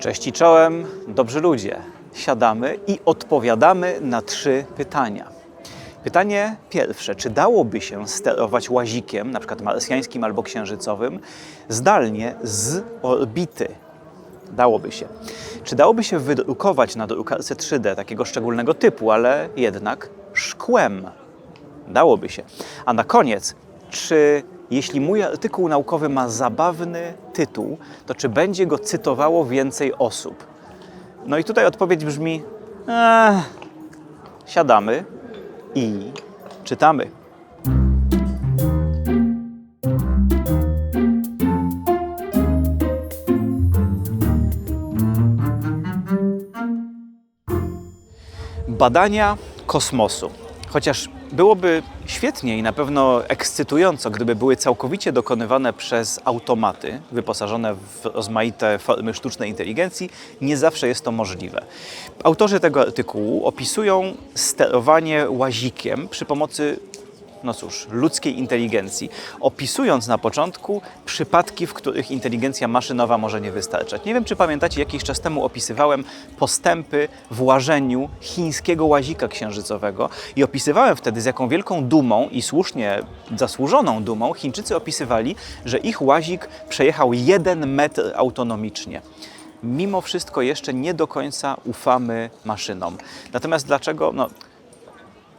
Cześć i czołem, dobrzy ludzie. Siadamy i odpowiadamy na trzy pytania. Pytanie pierwsze: czy dałoby się sterować łazikiem, na przykład marsjańskim albo księżycowym, zdalnie z orbity? Dałoby się. Czy dałoby się wydrukować na drukarce 3D takiego szczególnego typu, ale jednak szkłem? Dałoby się. A na koniec, czy jeśli mój artykuł naukowy ma zabawny tytuł, to czy będzie go cytowało więcej osób? No i tutaj odpowiedź brzmi: siadamy i czytamy. Badania kosmosu. Chociaż byłoby świetnie i na pewno ekscytująco, gdyby były całkowicie dokonywane przez automaty wyposażone w rozmaite formy sztucznej inteligencji, nie zawsze jest to możliwe. Autorzy tego artykułu opisują sterowanie łazikiem przy pomocy no cóż, ludzkiej inteligencji, opisując na początku przypadki, w których inteligencja maszynowa może nie wystarczać. Nie wiem, czy pamiętacie, jakiś czas temu opisywałem postępy w łażeniu chińskiego łazika księżycowego i opisywałem wtedy, z jaką wielką dumą i słusznie zasłużoną dumą Chińczycy opisywali, że ich łazik przejechał jeden metr autonomicznie mimo wszystko jeszcze nie do końca ufamy maszynom. Natomiast dlaczego? No,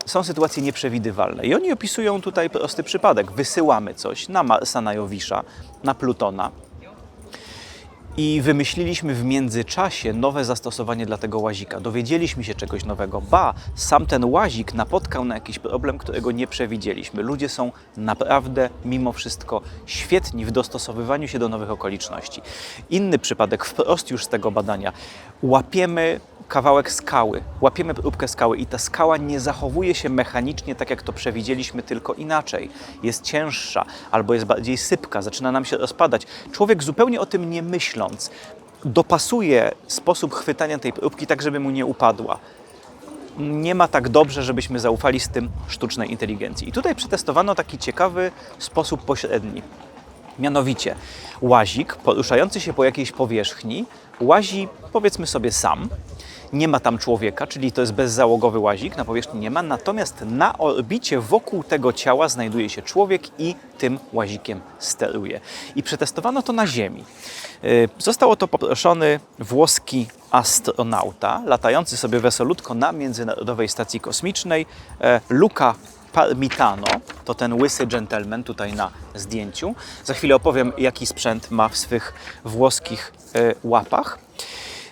są sytuacje nieprzewidywalne. I oni opisują tutaj prosty przypadek. Wysyłamy coś na Marsa, na Jowisza, na Plutona. I wymyśliliśmy w międzyczasie nowe zastosowanie dla tego łazika. Dowiedzieliśmy się czegoś nowego. Ba, sam ten łazik napotkał na jakiś problem, którego nie przewidzieliśmy. Ludzie są naprawdę, mimo wszystko, świetni w dostosowywaniu się do nowych okoliczności. Inny przypadek, wprost już z tego badania. Łapiemy kawałek skały, łapiemy próbkę skały i ta skała nie zachowuje się mechanicznie tak, jak to przewidzieliśmy, tylko inaczej. Jest cięższa albo jest bardziej sypka, zaczyna nam się rozpadać. Człowiek zupełnie o tym nie myśląc dopasuje sposób chwytania tej próbki tak, żeby mu nie upadła. Nie ma tak dobrze, żebyśmy zaufali z tym sztucznej inteligencji. I tutaj przetestowano taki ciekawy sposób pośredni. Mianowicie łazik poruszający się po jakiejś powierzchni łazi powiedzmy sobie sam. Nie ma tam człowieka, czyli to jest bezzałogowy łazik, na powierzchni nie ma, natomiast na orbicie wokół tego ciała znajduje się człowiek i tym łazikiem steruje. I przetestowano to na Ziemi. Yy, Został o to poproszony włoski astronauta, latający sobie wesolutko na Międzynarodowej Stacji Kosmicznej, e, Luca Parmitano, to ten łysy gentleman tutaj na zdjęciu. Za chwilę opowiem, jaki sprzęt ma w swych włoskich e, łapach.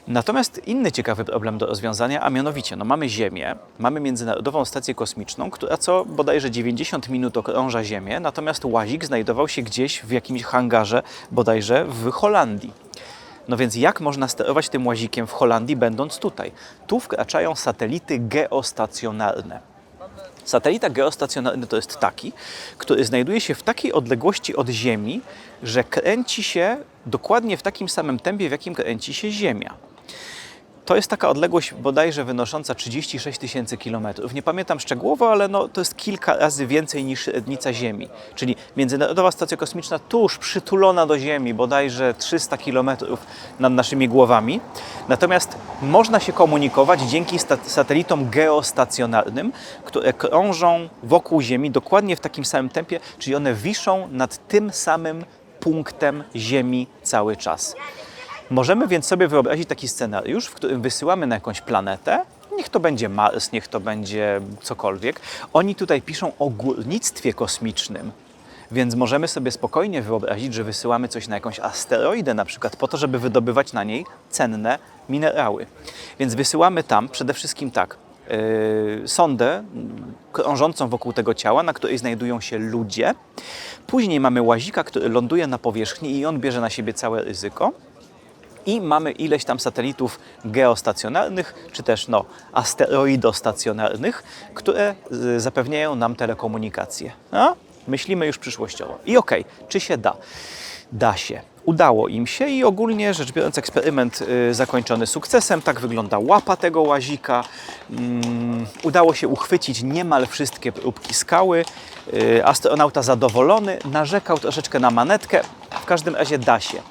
Natomiast inny ciekawy problem do rozwiązania, a mianowicie, no mamy Ziemię, mamy Międzynarodową Stację Kosmiczną, która co bodajże 90 minut okrąża Ziemię, natomiast łazik znajdował się gdzieś w jakimś hangarze, bodajże w Holandii. No więc jak można sterować tym łazikiem w Holandii, będąc tutaj? Tu wkraczają satelity geostacjonarne. Satelita geostacjonarny to jest taki, który znajduje się w takiej odległości od Ziemi, że kręci się dokładnie w takim samym tempie, w jakim kręci się Ziemia. To jest taka odległość bodajże wynosząca 36 tysięcy kilometrów. Nie pamiętam szczegółowo, ale no, to jest kilka razy więcej niż średnica Ziemi. Czyli Międzynarodowa Stacja Kosmiczna tuż przytulona do Ziemi, bodajże 300 kilometrów nad naszymi głowami. Natomiast można się komunikować dzięki satelitom geostacjonarnym, które krążą wokół Ziemi dokładnie w takim samym tempie, czyli one wiszą nad tym samym punktem Ziemi cały czas. Możemy więc sobie wyobrazić taki scenariusz, w którym wysyłamy na jakąś planetę, niech to będzie Mars, niech to będzie cokolwiek. Oni tutaj piszą o górnictwie kosmicznym. Więc możemy sobie spokojnie wyobrazić, że wysyłamy coś na jakąś asteroidę, na przykład po to, żeby wydobywać na niej cenne minerały. Więc wysyłamy tam przede wszystkim tak, yy, sondę krążącą wokół tego ciała, na której znajdują się ludzie. Później mamy łazika, który ląduje na powierzchni i on bierze na siebie całe ryzyko i mamy ileś tam satelitów geostacjonarnych, czy też no, asteroidostacjonarnych, które y, zapewniają nam telekomunikację. A? Myślimy już przyszłościowo. I okej, czy się da? Da się. Udało im się i ogólnie rzecz biorąc eksperyment y, zakończony sukcesem. Tak wygląda łapa tego łazika. Mm, udało się uchwycić niemal wszystkie próbki skały. Y, astronauta zadowolony, narzekał troszeczkę na manetkę. W każdym razie da się.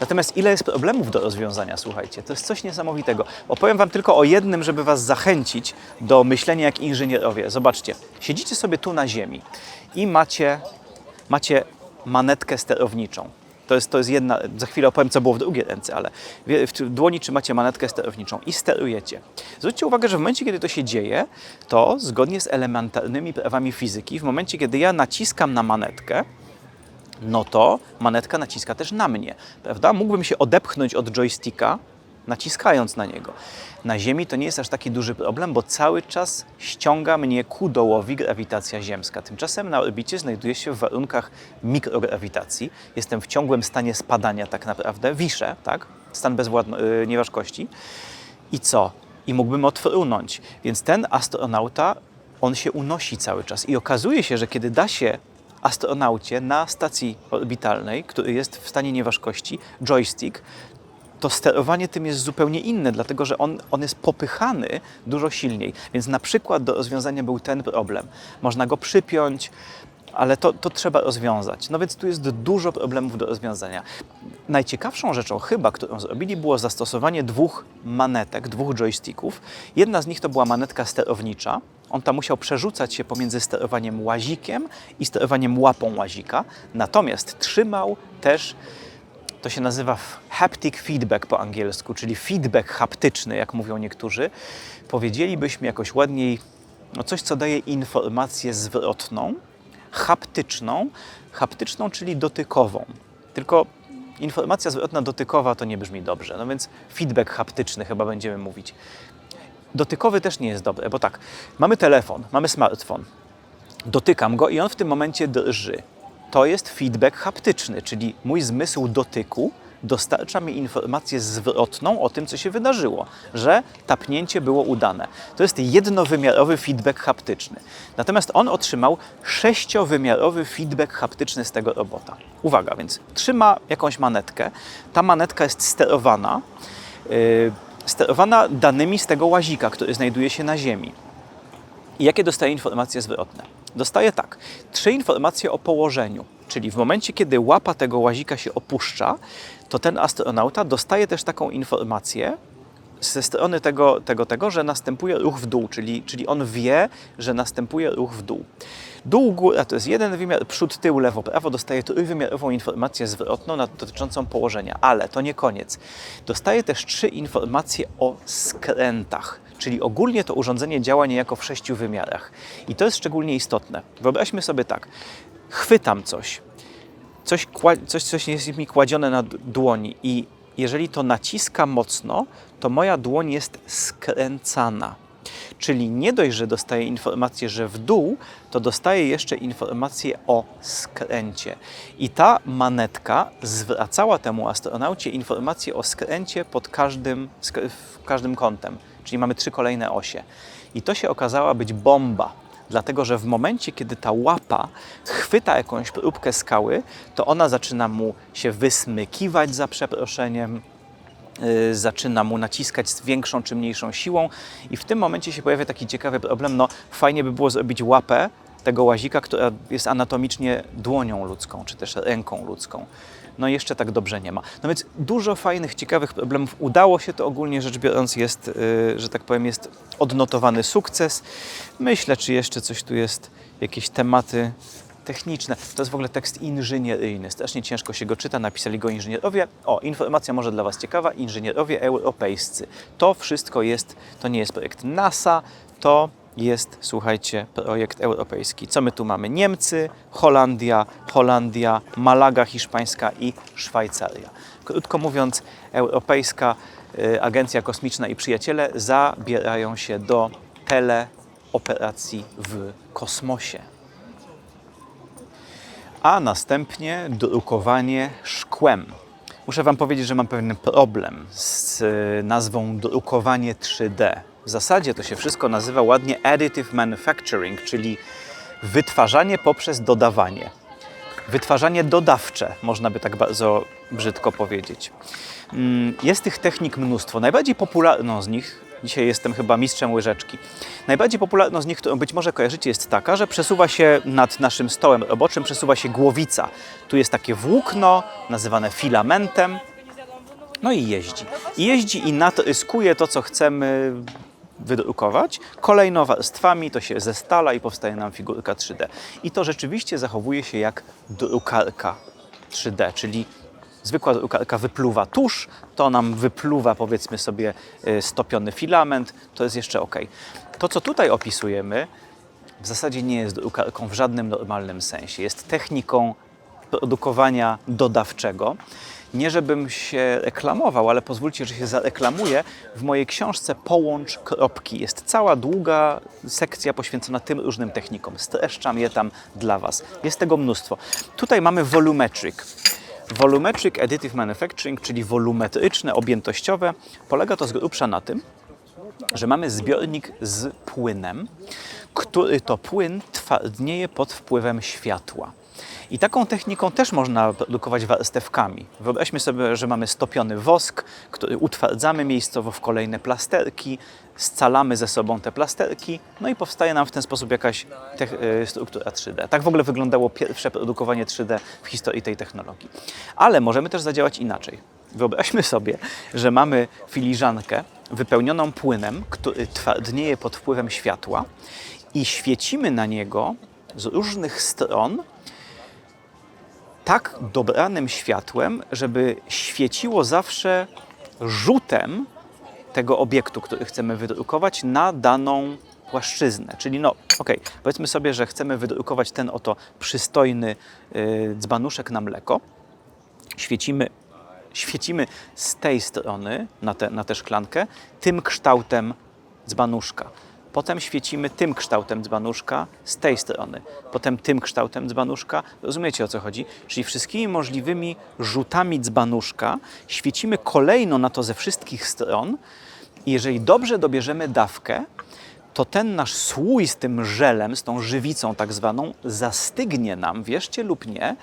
Natomiast ile jest problemów do rozwiązania, słuchajcie, to jest coś niesamowitego. Opowiem Wam tylko o jednym, żeby Was zachęcić do myślenia jak inżynierowie. Zobaczcie, siedzicie sobie tu na ziemi i macie, macie manetkę sterowniczą. To jest, to jest jedna, za chwilę opowiem, co było w drugiej ręce, ale w dłoni trzymacie manetkę sterowniczą i sterujecie. Zwróćcie uwagę, że w momencie, kiedy to się dzieje, to zgodnie z elementarnymi prawami fizyki, w momencie, kiedy ja naciskam na manetkę, no to manetka naciska też na mnie, prawda? Mógłbym się odepchnąć od joysticka, naciskając na niego. Na Ziemi to nie jest aż taki duży problem, bo cały czas ściąga mnie ku dołowi grawitacja ziemska. Tymczasem na orbicie znajduję się w warunkach mikrograwitacji. Jestem w ciągłym stanie spadania tak naprawdę, wiszę, tak? Stan bezwładno- yy, nieważkości. I co? I mógłbym odfrunąć. Więc ten astronauta, on się unosi cały czas. I okazuje się, że kiedy da się astronaucie na stacji orbitalnej, który jest w stanie nieważkości, joystick, to sterowanie tym jest zupełnie inne, dlatego że on, on jest popychany dużo silniej. Więc na przykład do rozwiązania był ten problem. Można go przypiąć, ale to, to trzeba rozwiązać. No więc tu jest dużo problemów do rozwiązania. Najciekawszą rzeczą chyba, którą zrobili, było zastosowanie dwóch manetek, dwóch joysticków. Jedna z nich to była manetka sterownicza. On tam musiał przerzucać się pomiędzy sterowaniem łazikiem i sterowaniem łapą łazika. Natomiast trzymał też to się nazywa haptic feedback po angielsku, czyli feedback haptyczny, jak mówią niektórzy. Powiedzielibyśmy jakoś ładniej, no coś, co daje informację zwrotną, haptyczną, haptyczną, czyli dotykową. Tylko informacja zwrotna dotykowa to nie brzmi dobrze, no więc feedback haptyczny chyba będziemy mówić. Dotykowy też nie jest dobry, bo tak, mamy telefon, mamy smartfon, dotykam go i on w tym momencie drży. To jest feedback haptyczny, czyli mój zmysł dotyku dostarcza mi informację zwrotną o tym, co się wydarzyło, że tapnięcie było udane. To jest jednowymiarowy feedback haptyczny. Natomiast on otrzymał sześciowymiarowy feedback haptyczny z tego robota. Uwaga, więc trzyma jakąś manetkę. Ta manetka jest sterowana, yy, sterowana danymi z tego łazika, który znajduje się na Ziemi. I jakie dostaje informacje zwrotne? Dostaje tak, trzy informacje o położeniu, czyli w momencie, kiedy łapa tego łazika się opuszcza, to ten astronauta dostaje też taką informację ze strony tego, tego, tego że następuje ruch w dół, czyli, czyli on wie, że następuje ruch w dół. Dół, góra to jest jeden wymiar, przód, tył, lewo, prawo dostaje trójwymiarową informację zwrotną dotyczącą położenia, ale to nie koniec. Dostaje też trzy informacje o skrętach, czyli ogólnie to urządzenie działa niejako w sześciu wymiarach. I to jest szczególnie istotne. Wyobraźmy sobie tak, chwytam coś, coś, coś, coś jest mi kładzione na dłoni i jeżeli to naciska mocno, to moja dłoń jest skręcana. Czyli nie dość, że dostaję informację, że w dół, to dostaję jeszcze informację o skręcie. I ta manetka zwracała temu astronaucie informację o skręcie pod każdym, w każdym kątem. Czyli mamy trzy kolejne osie. I to się okazała być bomba. Dlatego, że w momencie, kiedy ta łapa chwyta jakąś próbkę skały, to ona zaczyna mu się wysmykiwać za przeproszeniem, zaczyna mu naciskać z większą czy mniejszą siłą i w tym momencie się pojawia taki ciekawy problem, no fajnie by było zrobić łapę tego łazika, która jest anatomicznie dłonią ludzką, czy też ręką ludzką. No jeszcze tak dobrze nie ma. No więc dużo fajnych, ciekawych problemów. Udało się to ogólnie rzecz biorąc jest, y, że tak powiem, jest odnotowany sukces. Myślę, czy jeszcze coś tu jest, jakieś tematy techniczne. To jest w ogóle tekst inżynieryjny. Strasznie ciężko się go czyta, napisali go inżynierowie. O, informacja może dla Was ciekawa. Inżynierowie europejscy. To wszystko jest, to nie jest projekt NASA, to jest, słuchajcie, projekt europejski. Co my tu mamy? Niemcy, Holandia, Holandia, Malaga hiszpańska i Szwajcaria. Krótko mówiąc, Europejska y, Agencja Kosmiczna i przyjaciele zabierają się do teleoperacji w kosmosie a następnie drukowanie szkłem. Muszę Wam powiedzieć, że mam pewien problem z y, nazwą drukowanie 3D. W zasadzie to się wszystko nazywa ładnie additive manufacturing, czyli wytwarzanie poprzez dodawanie. Wytwarzanie dodawcze, można by tak bardzo brzydko powiedzieć. Mm, Jest tych technik mnóstwo. Najbardziej popularną z nich, dzisiaj jestem chyba mistrzem łyżeczki, najbardziej popularną z nich, którą być może kojarzycie, jest taka, że przesuwa się nad naszym stołem roboczym, przesuwa się głowica. Tu jest takie włókno nazywane filamentem No i jeździ. I jeździ i natryskuje to, co chcemy wydrukować. Kolejno warstwami to się zestala i powstaje nam figurka 3D. I to rzeczywiście zachowuje się jak drukarka 3D, czyli zwykła drukarka wypluwa tusz, to nam wypluwa powiedzmy sobie y, stopiony filament, to jest jeszcze ok. To, co tutaj opisujemy, w zasadzie nie jest drukarką w żadnym normalnym sensie. Jest techniką produkowania dodawczego. Nie żebym się reklamował, ale pozwólcie, że się zareklamuję. W mojej książce Połącz kropki jest cała długa sekcja poświęcona tym różnym technikom. Streszczam je tam dla Was. Jest tego mnóstwo. Tutaj mamy volumetric. Volumetric Additive Manufacturing, czyli wolumetryczne, objętościowe. Polega to z grubsza na tym, że mamy zbiornik z płynem, który to płyn twardnieje pod wpływem światła. I taką techniką też można produkować warstewkami. Wyobraźmy sobie, że mamy stopiony wosk, który utwardzamy miejscowo w kolejne plasterki, scalamy ze sobą te plasterki, no i powstaje nam w ten sposób jakaś te- struktura 3D. Tak w ogóle wyglądało pierwsze produkowanie 3D w historii tej technologii. Ale możemy też zadziałać inaczej. Wyobraźmy sobie, że mamy filiżankę wypełnioną płynem, który twardnieje pod wpływem światła i świecimy na niego z różnych stron tak dobranym światłem, żeby świeciło zawsze rzutem tego obiektu, który chcemy wydrukować na daną płaszczyznę. Czyli no, okej, powiedzmy sobie, że chcemy wydrukować ten oto przystojny yy, dzbanuszek na mleko. Świecimy, świecimy z tej strony na, te, na tę szklankę tym kształtem dzbanuszka. Potem świecimy tym kształtem dzbanuszka z tej strony, potem tym kształtem dzbanuszka. Rozumiecie o co chodzi? Czyli wszystkimi możliwymi rzutami dzbanuszka świecimy kolejno na to ze wszystkich stron. I jeżeli dobrze dobierzemy dawkę, to ten nasz słój z tym żelem, z tą żywicą tak zwaną, zastygnie nam, wierzcie lub nie,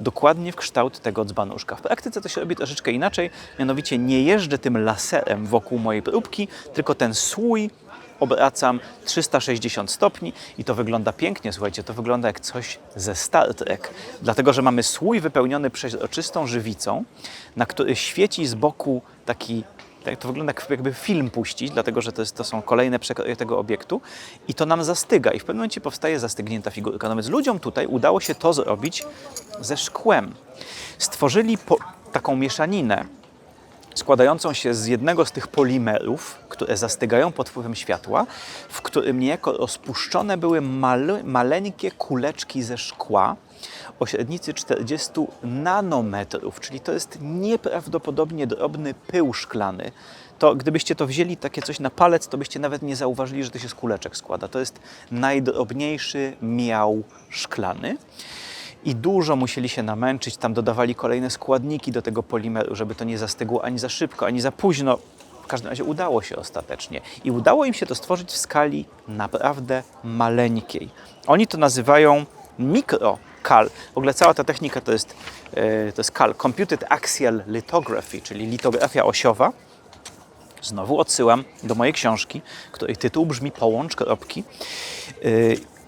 dokładnie w kształt tego dzbanuszka. W praktyce to się robi troszeczkę inaczej, mianowicie nie jeżdżę tym laserem wokół mojej próbki, tylko ten słój obracam 360 stopni i to wygląda pięknie, słuchajcie, to wygląda jak coś ze Star Trek, dlatego że mamy słój wypełniony przeźroczystą żywicą, na który świeci z boku taki tak, to wygląda jak- jakby film puścić, dlatego że to, jest, to są kolejne przekroje tego obiektu. I to nam zastyga. I w pewnym momencie powstaje zastygnięta figurka. No więc ludziom tutaj udało się to zrobić ze szkłem. Stworzyli taką mieszaninę składającą się z jednego z tych polimerów, które zastygają pod wpływem światła, w którym niejako rozpuszczone były male, maleńkie kuleczki ze szkła o średnicy 40 nanometrów, czyli to jest nieprawdopodobnie drobny pył szklany. To gdybyście to wzięli takie coś na palec, to byście nawet nie zauważyli, że to się z kuleczek składa. To jest najdrobniejszy miał szklany i dużo musieli się namęczyć. Tam dodawali kolejne składniki do tego polimeru, żeby to nie zastygło ani za szybko, ani za późno. W każdym razie udało się ostatecznie. I udało im się to stworzyć w skali naprawdę maleńkiej. Oni to nazywają mikro-kal. W ogóle cała ta technika to jest, e, to jest kal, Computed Axial Lithography, czyli litografia osiowa. Znowu odsyłam do mojej książki, której tytuł brzmi Połącz kropki.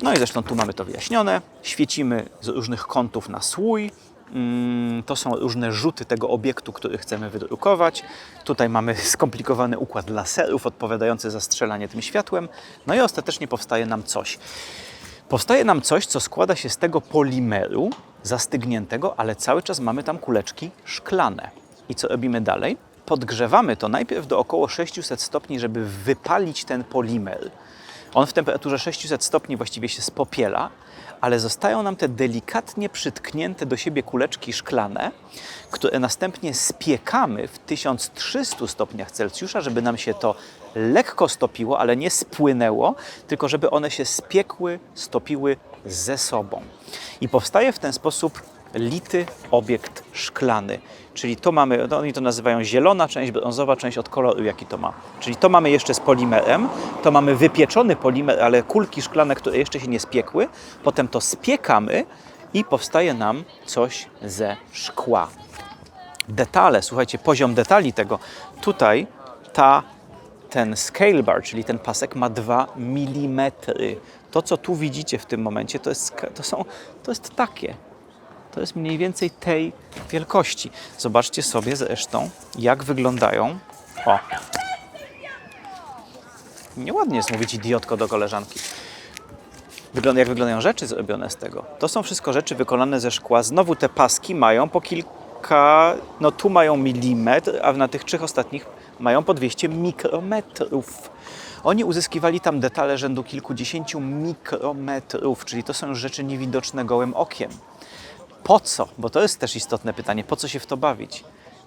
No i zresztą tu mamy to wyjaśnione. Świecimy z różnych kątów na słój. Mm, To są różne rzuty tego obiektu, który chcemy wydrukować. Tutaj mamy skomplikowany układ laserów odpowiadający za strzelanie tym światłem. No i ostatecznie powstaje nam coś. Powstaje nam coś, co składa się z tego polimeru zastygniętego, ale cały czas mamy tam kuleczki szklane. I co robimy dalej? Podgrzewamy to najpierw do około 600 stopni, żeby wypalić ten polimer. On w temperaturze 600 stopni właściwie się spopiela, ale zostają nam te delikatnie przytknięte do siebie kuleczki szklane, które następnie spiekamy w 1300 stopniach Celsjusza, żeby nam się to lekko stopiło, ale nie spłynęło, tylko żeby one się spiekły, stopiły ze sobą. I powstaje w ten sposób lity obiekt szklany. Czyli to mamy, no oni to nazywają zielona część, brązowa część od koloru, jaki to ma. Czyli to mamy jeszcze z polimerem, to mamy wypieczony polimer, ale kulki szklane, które jeszcze się nie spiekły. Potem to spiekamy i powstaje nam coś ze szkła. Detale, słuchajcie, poziom detali tego. Tutaj ta, ten scale bar, czyli ten pasek ma 2 mm. To, co tu widzicie w tym momencie, to jest, to są, to jest takie. To jest mniej więcej tej wielkości. Zobaczcie sobie zresztą, jak wyglądają. O! Nieładnie jest mówić idiotko do koleżanki. Wygląda, jak wyglądają rzeczy zrobione z tego. To są wszystko rzeczy wykonane ze szkła. Znowu te paski mają po kilka, no tu mają milimetr, a na tych trzech ostatnich mają po 200 mikrometrów. Oni uzyskiwali tam detale rzędu kilkudziesięciu mikrometrów, czyli to są już rzeczy niewidoczne gołym okiem. Po co? Bo to jest też istotne pytanie, po co się w to bawić?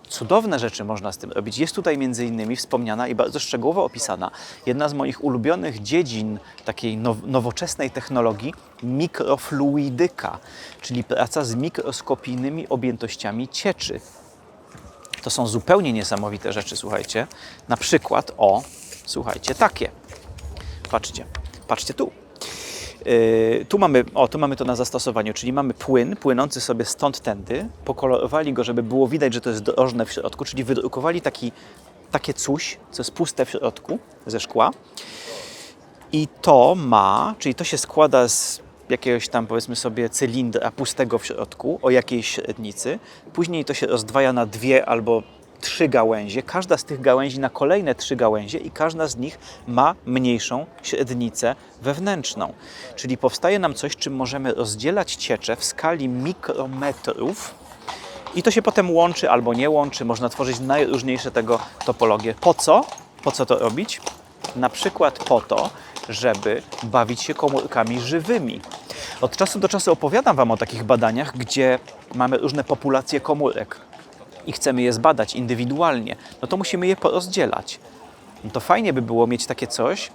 Cudowne rzeczy można z tym robić. Jest tutaj między innymi wspomniana i bardzo szczegółowo opisana jedna z moich ulubionych dziedzin takiej now nowoczesnej technologii mikrofluidyka, czyli praca z mikroskopijnymi objętościami cieczy. To są zupełnie niesamowite rzeczy, słuchajcie. Na przykład, o, słuchajcie, takie. Patrzcie, patrzcie tu. Yy, tu, mamy, o, tu mamy to na zastosowaniu, czyli mamy płyn płynący sobie stąd tędy, pokolorowali go, żeby było widać, że to jest drożne w środku, czyli wydrukowali taki, takie coś, co jest puste w środku ze szkła. I to ma, czyli to się składa z jakiegoś tam powiedzmy sobie cylindra pustego w środku o jakiejś średnicy. Później to się rozdwaja na dwie albo trzy gałęzie. Każda z tych gałęzi na kolejne trzy gałęzie i każda z nich ma mniejszą średnicę wewnętrzną. Czyli powstaje nam coś, czym możemy rozdzielać ciecze w skali mikrometrów. I to się potem łączy albo nie łączy. Można tworzyć najróżniejsze tego topologie. Po co? Po co to robić? Na przykład po to, żeby bawić się komórkami żywymi. Od czasu do czasu opowiadam Wam o takich badaniach, gdzie mamy różne populacje komórek i chcemy je zbadać indywidualnie, no to musimy je porozdzielać. No to fajnie by było mieć takie coś,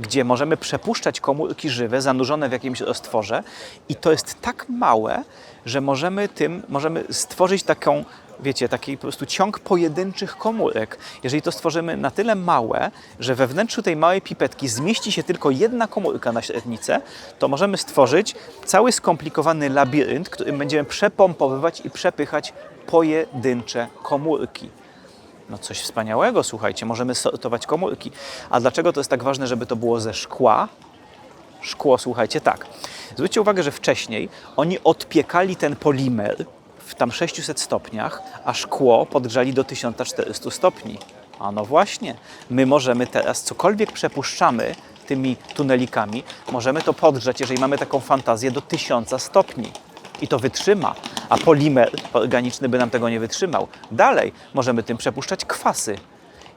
gdzie możemy przepuszczać komórki żywe zanurzone w jakimś roztworze i to jest tak małe, że możemy tym, możemy stworzyć taką, wiecie, taki po prostu ciąg pojedynczych komórek. Jeżeli to stworzymy na tyle małe, że we wnętrzu tej małej pipetki zmieści się tylko jedna komórka na średnicę, to możemy stworzyć cały skomplikowany labirynt, którym będziemy przepompowywać i przepychać pojedyncze komórki. No coś wspaniałego, słuchajcie, możemy sortować komórki. A dlaczego to jest tak ważne, żeby to było ze szkła? Szkło, słuchajcie, tak. Zwróćcie uwagę, że wcześniej oni odpiekali ten polimer w tam 600 stopniach, a szkło podgrzali do 1400 stopni. A no właśnie, my możemy teraz cokolwiek przepuszczamy tymi tunelikami, możemy to podgrzać, jeżeli mamy taką fantazję, do 1000 stopni i to wytrzyma, a polimer organiczny by nam tego nie wytrzymał. Dalej możemy tym przepuszczać kwasy.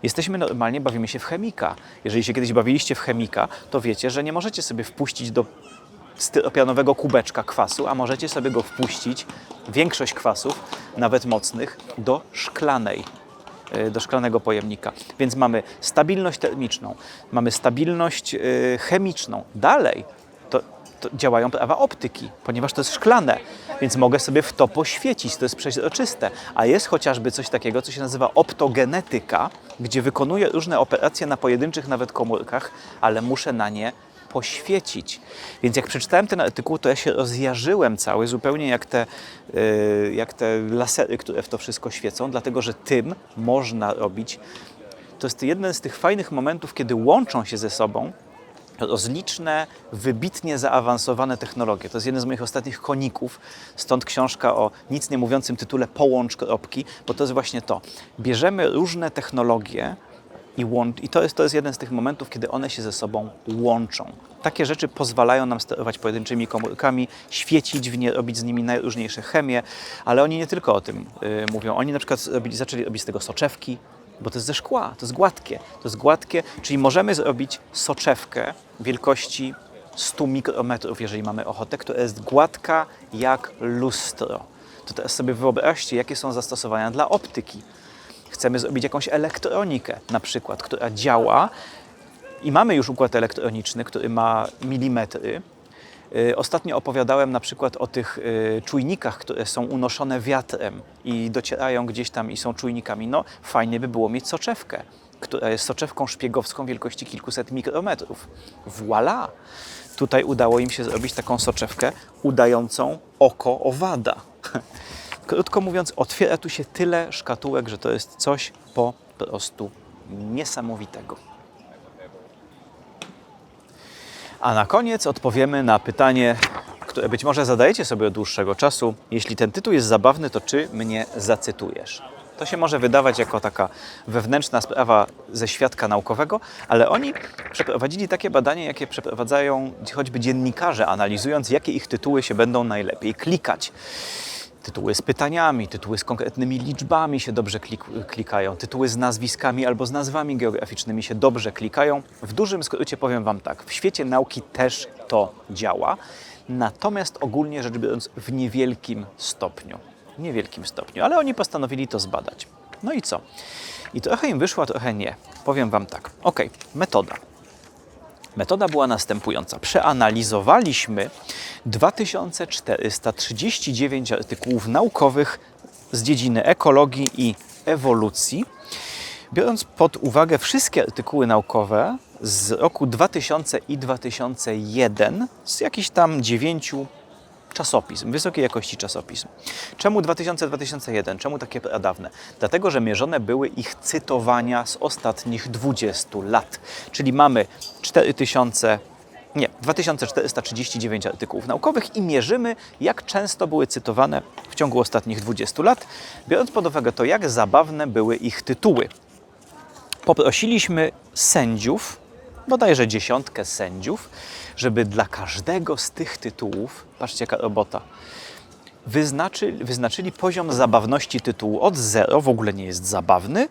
Jesteśmy normalnie, bawimy się w chemika. Jeżeli się kiedyś bawiliście w chemika, to wiecie, że nie możecie sobie wpuścić do styropianowego kubeczka kwasu, a możecie sobie go wpuścić, większość kwasów, nawet mocnych, do szklanej y, do szklanego pojemnika. Więc mamy stabilność termiczną, mamy stabilność y, chemiczną. Dalej działają prawa optyki, ponieważ to jest szklane, więc mogę sobie w to poświecić, to jest przeźroczyste. A jest chociażby coś takiego, co się nazywa optogenetyka, gdzie wykonuję różne operacje na pojedynczych nawet komórkach, ale muszę na nie poświecić. Więc jak przeczytałem ten artykuł, to ja się rozjarzyłem cały, zupełnie jak te, yy, jak te lasery, które w to wszystko świecą, dlatego że tym można robić. To jest jeden z tych fajnych momentów, kiedy łączą się ze sobą rozliczne, wybitnie zaawansowane technologie. To jest jeden z moich ostatnich koników, stąd książka o nic nie mówiącym tytule Połącz kropki, bo to jest właśnie to. Bierzemy różne technologie i, łącz, i to, jest, to jest jeden z tych momentów, kiedy one się ze sobą łączą. Takie rzeczy pozwalają nam sterować pojedynczymi komórkami, świecić w nie, robić z nimi najróżniejsze chemie, ale oni nie tylko o tym y, mówią. Oni na przykład robili, zaczęli robić z tego soczewki, bo to jest ze szkła, to jest gładkie. To jest gładkie, czyli możemy zrobić soczewkę wielkości 100 mikrometrów, jeżeli mamy ochotę, która jest gładka jak lustro. To teraz sobie wyobraźcie, jakie są zastosowania dla optyki. Chcemy zrobić jakąś elektronikę, na przykład, która działa i mamy już układ elektroniczny, który ma milimetry. Y, Ostatnio opowiadałem na przykład o tych y, czujnikach, które są unoszone wiatrem i docierają gdzieś tam i są czujnikami. No, fajnie by było mieć soczewkę, która jest soczewką szpiegowską wielkości kilkuset mikrometrów. Voila! Tutaj udało im się zrobić taką soczewkę udającą oko owada. Krótko mówiąc, otwiera tu się tyle szkatułek, że to jest coś po prostu niesamowitego. A na koniec odpowiemy na pytanie, które być może zadajecie sobie od dłuższego czasu. Jeśli ten tytuł jest zabawny, to czy mnie zacytujesz? To się może wydawać jako taka wewnętrzna sprawa ze świadka naukowego, ale oni przeprowadzili takie badanie, jakie przeprowadzają choćby dziennikarze, analizując, jakie ich tytuły się będą najlepiej klikać. Tytuły z pytaniami, tytuły z konkretnymi liczbami się dobrze klik- klikają, tytuły z nazwiskami albo z nazwami geograficznymi się dobrze klikają. W dużym skrócie powiem Wam tak, w świecie nauki też to działa, natomiast ogólnie rzecz biorąc w niewielkim stopniu. Niewielkim stopniu, ale oni postanowili to zbadać. No i co? I trochę im wyszło, a trochę nie. Powiem Wam tak. Ok, metoda. Metoda była następująca. Przeanalizowaliśmy 2439 artykułów naukowych z dziedziny ekologii i ewolucji, biorąc pod uwagę wszystkie artykuły naukowe z roku 2000 i 2001 z jakichś tam dziewięciu czasopism, wysokiej jakości czasopism. Czemu 2000-2001? Czemu takie pradawne? Dlatego, że mierzone były ich cytowania z ostatnich 20 lat. Czyli mamy 4000, nie, 2439 artykułów naukowych i mierzymy, jak często były cytowane w ciągu ostatnich 20 lat, biorąc pod uwagę to, jak zabawne były ich tytuły. Poprosiliśmy sędziów, bodajże dziesiątkę sędziów, żeby dla każdego z tych tytułów, patrzcie jaka robota, wyznaczyli, poziom zabawności tytułu od 0, w ogóle nie jest zabawny,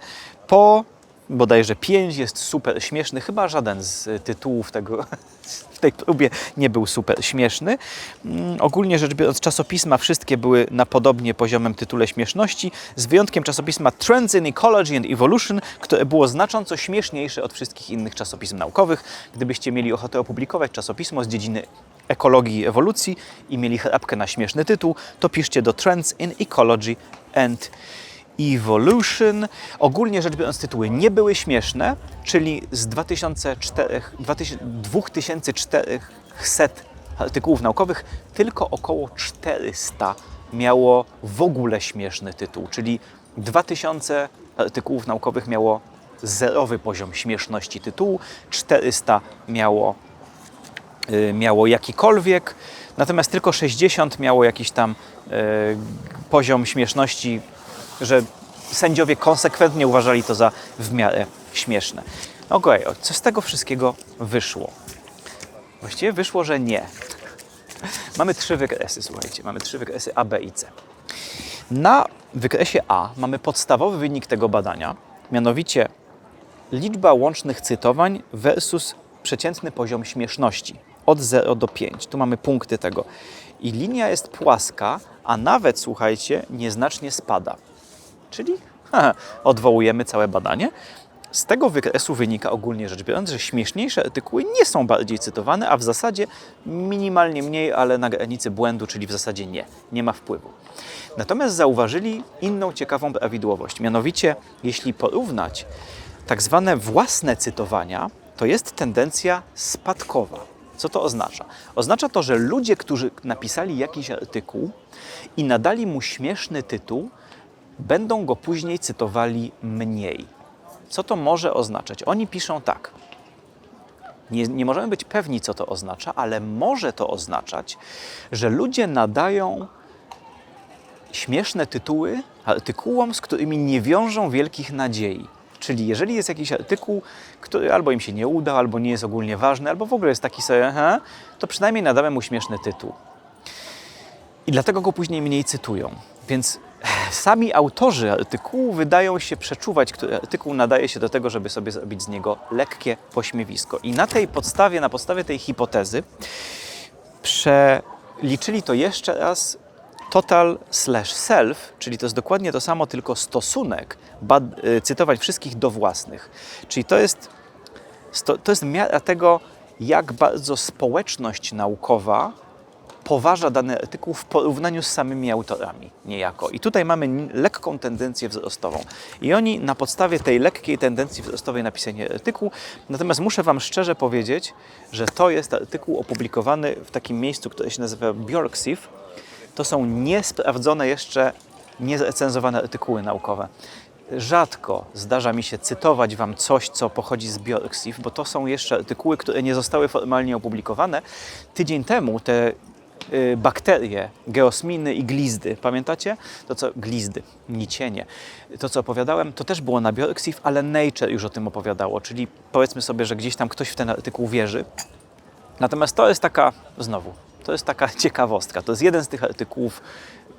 po bodajże 5 jest super śmieszny, chyba żaden z tytułów tego, w tej próbie nie był super śmieszny. Mm, ogólnie rzecz biorąc, czasopisma wszystkie były na podobnie poziomem tytule śmieszności, z wyjątkiem czasopisma Trends in Ecology and Evolution, które było znacząco śmieszniejsze od wszystkich innych czasopism naukowych. Gdybyście mieli ochotę opublikować czasopismo z dziedziny ekologii i ewolucji i mieli chrapkę na śmieszny tytuł, to piszcie do Trends in Ecology and Evolution. Ogólnie rzecz biorąc, tytuły nie były śmieszne, czyli z 2004, 2400 artykułów naukowych tylko około 400 miało w ogóle śmieszny tytuł, czyli 2000 artykułów naukowych miało zerowy poziom śmieszności tytułu, 400 miało, y, miało jakikolwiek, natomiast tylko 60 miało jakiś tam y, poziom śmieszności że sędziowie konsekwentnie uważali to za w miarę śmieszne. Okej, okay, co z tego wszystkiego wyszło? Właściwie wyszło, że nie. Mamy trzy wykresy, słuchajcie. Mamy trzy wykresy A, B i C. Na wykresie A mamy podstawowy wynik tego badania, mianowicie liczba łącznych cytowań versus przeciętny poziom śmieszności od 0 do 5. Tu mamy punkty tego. I linia jest płaska, a nawet, słuchajcie, nieznacznie spada. Czyli odwołujemy całe badanie. Z tego wykresu wynika ogólnie rzecz biorąc, że śmieszniejsze artykuły nie są bardziej cytowane, a w zasadzie minimalnie mniej, ale na granicy błędu, czyli w zasadzie nie, nie ma wpływu. Natomiast zauważyli inną ciekawą prawidłowość, mianowicie jeśli porównać tak zwane własne cytowania, to jest tendencja spadkowa. Co to oznacza? Oznacza to, że ludzie, którzy napisali jakiś artykuł i nadali mu śmieszny tytuł, będą go później cytowali mniej. Co to może oznaczać? Oni piszą tak. Nie, nie możemy być pewni, co to oznacza, ale może to oznaczać, że ludzie nadają śmieszne tytuły artykułom, z którymi nie wiążą wielkich nadziei. Czyli jeżeli jest jakiś artykuł, który albo im się nie uda, albo nie jest ogólnie ważny, albo w ogóle jest taki sobie, he, to przynajmniej nadamy mu śmieszny tytuł. I dlatego go później mniej cytują. Więc sami autorzy artykułu wydają się przeczuwać, który artykuł nadaje się do tego, żeby sobie zrobić z niego lekkie pośmiewisko. I na tej podstawie, na podstawie tej hipotezy przeliczyli to jeszcze raz total slash self, czyli to jest dokładnie to samo, tylko stosunek, y, cytować wszystkich do własnych. Czyli to jest, to jest miara tego, jak bardzo społeczność naukowa poważa dany artykuł w porównaniu z samymi autorami niejako. I tutaj mamy lekką tendencję wzrostową. I oni na podstawie tej lekkiej tendencji wzrostowej napisali artykuł, natomiast muszę Wam szczerze powiedzieć, że to jest artykuł opublikowany w takim miejscu, które się nazywa Bjorksiv. To są niesprawdzone jeszcze, nierecenzowane artykuły naukowe. Rzadko zdarza mi się cytować Wam coś, co pochodzi z Bjorksiv, bo to są jeszcze artykuły, które nie zostały formalnie opublikowane. Tydzień temu te bakterie, geosminy i glizdy. Pamiętacie? To co, glizdy, nicienie. To co opowiadałem, to też było na Biorexiv, ale Nature już o tym opowiadało, czyli powiedzmy sobie, że gdzieś tam ktoś w ten artykuł wierzy. Natomiast to jest taka, znowu, to jest taka ciekawostka. To jest jeden z tych artykułów,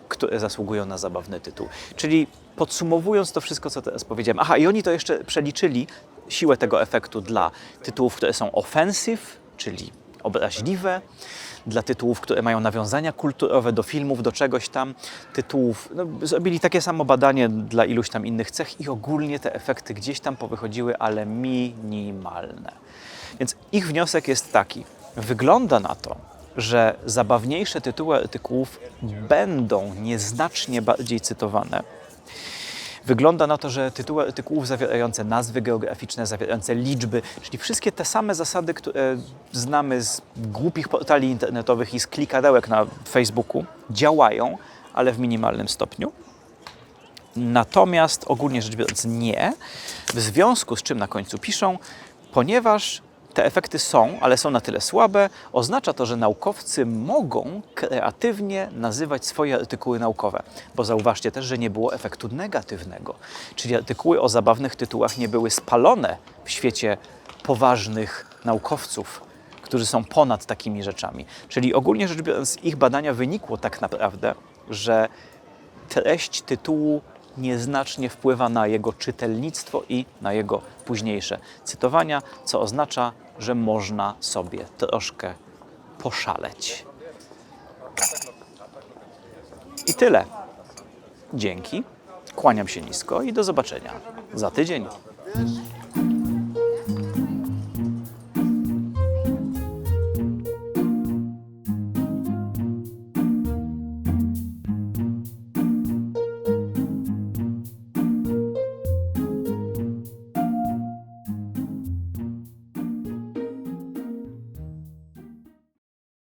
które zasługują na zabawny tytuł. Czyli podsumowując to wszystko, co teraz powiedziałem. Aha, i oni to jeszcze przeliczyli siłę tego efektu dla tytułów, które są offensive, czyli obraźliwe, dla tytułów, które mają nawiązania kulturowe do filmów, do czegoś tam, tytułów. No, zrobili takie samo badanie dla iluś tam innych cech i ogólnie te efekty gdzieś tam powychodziły, ale minimalne. Więc ich wniosek jest taki. Wygląda na to, że zabawniejsze tytuły artykułów będą nieznacznie bardziej cytowane. Wygląda na to, że tytuły artykułów zawierające nazwy geograficzne, zawierające liczby, czyli wszystkie te same zasady, które znamy z głupich portali internetowych i z klikadełek na Facebooku, działają, ale w minimalnym stopniu. Natomiast ogólnie rzecz biorąc nie, w związku z czym na końcu piszą, ponieważ te efekty są, ale są na tyle słabe, oznacza to, że naukowcy mogą kreatywnie nazywać swoje artykuły naukowe. Bo zauważcie też, że nie było efektu negatywnego. Czyli artykuły o zabawnych tytułach nie były spalone w świecie poważnych naukowców, którzy są ponad takimi rzeczami. Czyli ogólnie rzecz biorąc, z ich badania wynikło tak naprawdę, że treść tytułu nieznacznie wpływa na jego czytelnictwo i na jego późniejsze cytowania, co oznacza, że można sobie troszkę poszaleć. I tyle. Dzięki. Kłaniam się nisko i do zobaczenia za tydzień.